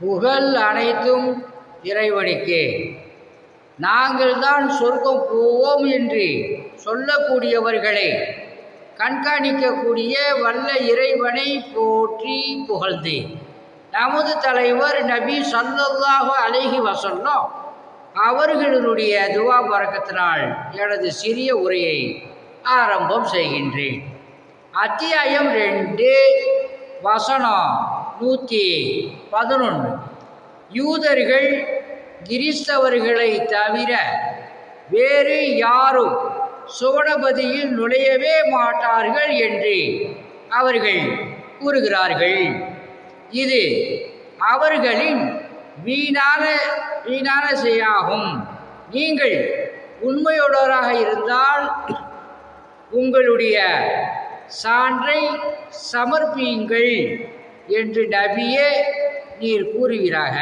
புகழ் அனைத்தும் இறைவனுக்கே. நாங்கள் தான் சொர்க்கம் போவோம் என்று சொல்லக்கூடியவர்களை கண்காணிக்கக்கூடிய வல்ல இறைவனை போற்றி புகழ்ந்து நமது தலைவர் நபி சல்லல்லாஹு அலைஹி வசல்லம் அவர்களுடைய துவா பறக்கத்தினால் எனது சிறிய உரையை ஆரம்பம் செய்கின்றேன். அத்தியாயம் ரெண்டு வசனம். நூற்றி பதினொன்று. யூதர்கள் கிறிஸ்தவர்களை தவிர வேறு யாரும் சோழபதியில் நுழையவே மாட்டார்கள் என்று அவர்கள் கூறுகிறார்கள். இது அவர்களின் வீணான வீணான செய்யாகும் நீங்கள் உண்மையுடராக இருந்தால் உங்களுடைய சான்றை சமர்ப்பியுங்கள். என்று நபியே நீர் கூறுவீராக.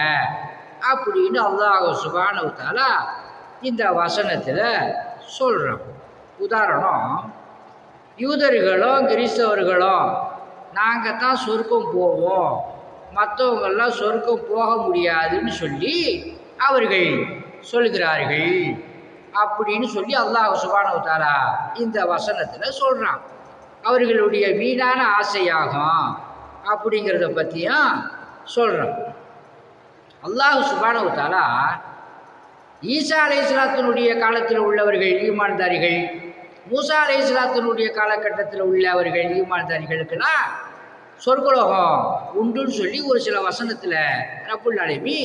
அப்படின்னு அல்லாஹ் சுபானவத்தாலா இந்த வசனத்தில் சொல்கிறோம் உதாரணம் யூதர்களும் கிறிஸ்தவர்களும் நாங்கள் தான் சொர்க்கம் போவோம். மற்றவங்கெல்லாம் சொர்க்கம் போக முடியாதுன்னு சொல்லி அவர்கள் சொல்கிறார்கள். அப்படின்னு சொல்லி அல்லாஹ் சுபானவத்தாலா இந்த வசனத்தில் சொல்கிறான் அவர்களுடைய வீணான ஆசையாகும். அப்படிங்கிறத பற்றியும் சொல்கிறோம் அல்லாஹ் சுபானவுத்தாலா ஈசா அலை இஸ்லாத்தினுடைய காலத்தில் உள்ளவர்கள் ஈமான்தாரிகள் மூசா அலை இஸ்லாத்தினுடைய காலகட்டத்தில் உள்ளவர்கள் ஈமான்தாரிகளுக்கெல்லாம் சொர்க்கலோகம் உண்டுன்னு சொல்லி ஒரு சில வசனத்தில் ரப்புல் அலைமி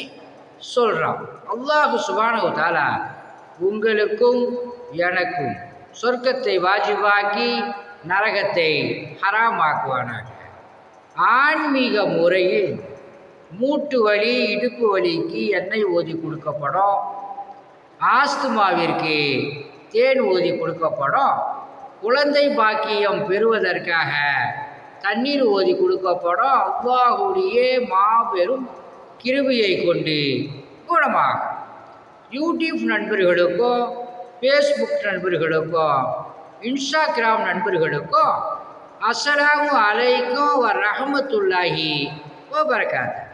சொல்கிறான் அல்லாஹு சுபானவுத்தாலா உங்களுக்கும் எனக்கும் சொர்க்கத்தை வாஜிபாக்கி நரகத்தை ஹராமாக்குவானாக. ஆன்மீக முறையில் மூட்டு வலி இடுப்பு வலிக்கு எண்ணெய் ஊதி கொடுக்கப்படும். ஆஸ்துமாவிற்கு தேன் ஊதி கொடுக்கப்படும். குழந்தை பாக்கியம் பெறுவதற்காக தண்ணீர் ஓதி கொடுக்கப்படும். அவ்வாவுடைய மாபெரும் கிருபியை கொண்டு குணமாகும் யூடியூப் நண்பர்களுக்கும் ஃபேஸ்புக் நண்பர்களுக்கும் இன்ஸ்டாகிராம் நண்பர்களுக்கும் அஸ்ஸலாமு அலைக்கும் வ ரஹமத்துல்லாஹி ஓ பரகாத்து.